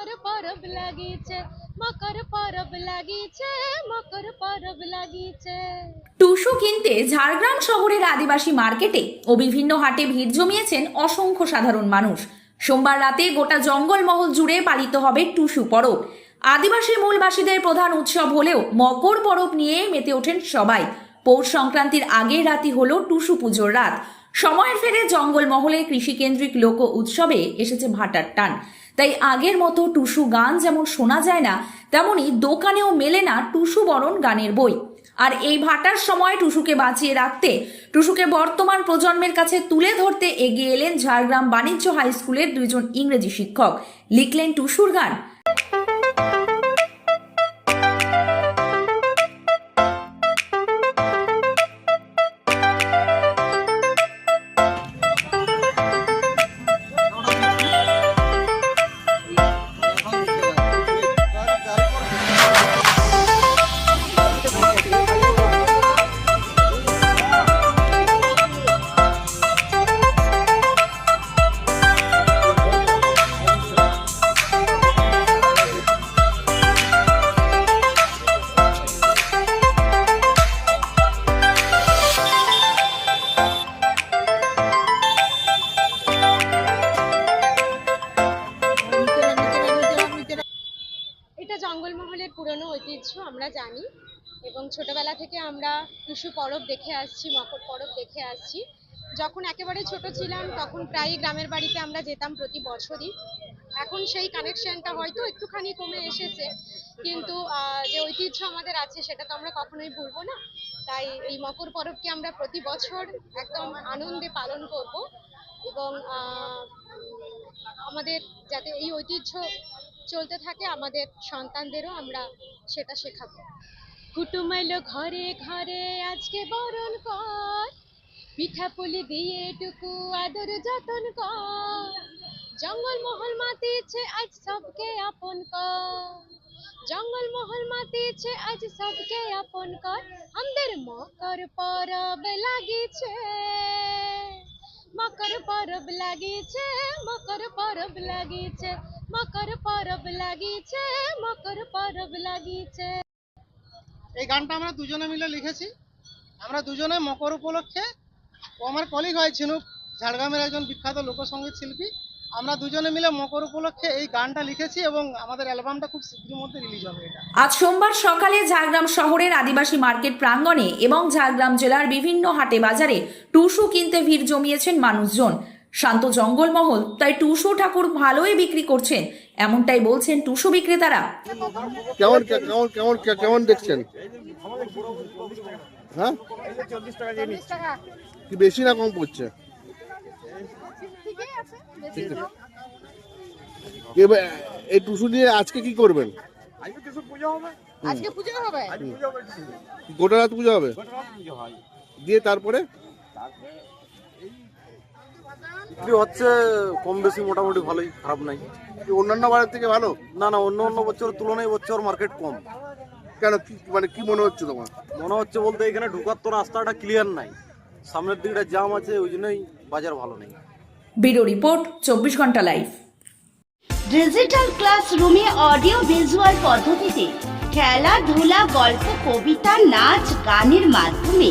মকর পরব লাগিছে মকর পরব লাগিছে মকর পরব লাগিছে টুসু কিনতে ঝাড়গ্রাম শহরের আদিবাসী মার্কেটে ও বিভিন্ন হাটে ভিড় জমিয়েছেন অসংখ্য সাধারণ মানুষ। সোমবার রাতে গোটা জঙ্গলমহল জুড়ে পালিত হবে টুসু পরব। আদিবাসী মূলবাসীদের প্রধান উৎসব হলেও মকর পরব নিয়ে মেতে ওঠেন সবাই। পৌষ সংক্রান্তির আগের রাতই হলো টুসু পুজোর রাত। সময়ের ফেরে জঙ্গলমহলের কৃষিকেন্দ্রিক লোক উৎসবে এসেছে ভাটার টান। তাই আগের মতো টুসু গান যেমন শোনা যায় না, তেমনি দোকানেও মেলে না টুসু বরণ গানের বই। আর এই ভাটার সময় টুসুকে বাঁচিয়ে রাখতে, টুসুকে বর্তমান প্রজন্মের কাছে তুলে ধরতে এগিয়ে এলেন ঝাড়গ্রাম বাণিজ্য হাই স্কুলের দুইজন ইংরেজি শিক্ষক। লিখলেন টুসুর গান। পুরনো ঐতিহ্য আমরা জানি এবং ছোটবেলা থেকে আমরা টুসু পরব দেখে আসছি, মকর পরব দেখে আসছি। যখন একেবারে ছোট ছিলাম, তখন প্রায় গ্রামের বাড়িতে আমরা যেতাম প্রতি বছরই। এখন সেই কানেকশনটা হয়তো একটুখানি কমে এসেছে, কিন্তু যে ঐতিহ্য আমাদের আছে সেটা তো আমরা কখনোই ভুলবো না। তাই এই মকর পরবকে আমরা প্রতি বছর একদম আনন্দে পালন করব এবং আমাদের যাতে এই ঐতিহ্য চলতে থাকে, আমাদের সন্তানদেরও আমরা সেটা শেখাবো। কুটুম এলো ঘরে ঘরে আজকে বরণ কর। পিঠা পুলি দিয়ে টুকু আদর যতন কর। জঙ্গল মহল মাতিছে আজ সবকে আপন কর। জঙ্গল মহল মাতিছে আজ সবকে আপন কর। আমাদের মকর পরব লাগিছে মকর পরব লাগিছে মকর পরব লাগিছে মকর পরব লাগিছে মকর পরব লাগিছে। এই গানটা আমরা দুজনে মিলে লিখেছি। আমরা দুজনে মকর উপলক্ষে ও আমার কলিগ হয় ঝিনুক ঝাড়গ্রামের একজন বিখ্যাত লোকসঙ্গীত শিল্পী। আমরা দুজনে মিলে মকর উপলক্ষে এই গানটা লিখেছি এবং আমাদের অ্যালবামটা খুব শীঘ্রের মধ্যে রিলিজ হবে এটা। আজ সোমবার সকালে ঝাড়গ্রাম শহরের আদিবাসী মার্কেট প্রাঙ্গণে এবং ঝাড়গ্রাম জেলার বিভিন্ন হাটে বাজারে টুসু কিনতে ভিড় জমিয়েছেন মানুষজন। শান্ত জঙ্গলমহল তাই টুসু ঠাকুর ভালোই বিক্রি করছেন এমনটাই বলছেন টুসু বিক্রেতারা। কেমন কেমন কেমন কেমন দেখছেন? হ্যাঁ? কি বেশি না কম পড়ছে? এবার এই টুসু নিয়ে আজকে কি করবেন? আজকে পুজো হবে। গোটা রাত পুজো হবে? দিয়ে তারপরে? বিক্রি হচ্ছে কম বেশি মোটামুটি ভালোই খারাপ নাই। অন্যান্য বারের থেকে ভালো? না না অন্য অন্য বছরের তুলনায় বছর মার্কেট কম। কেন কি মানে কি মনে হচ্ছে তোমার? মনে হচ্ছে বলতে এখানে ঢুকার তো রাস্তাটা ক্লিয়ার নাই। সামনের দিকটা জাম আছে ওই জন্যই বাজার ভালো নেই। ব্যুরো রিপোর্ট চব্বিশ ঘণ্টা লাইভ ডিজিটাল ক্লাসরুমে অডিও ভিজুয়াল পদ্ধতিতে খেলাধুলা গল্প কবিতা নাচ গানের মাধ্যমে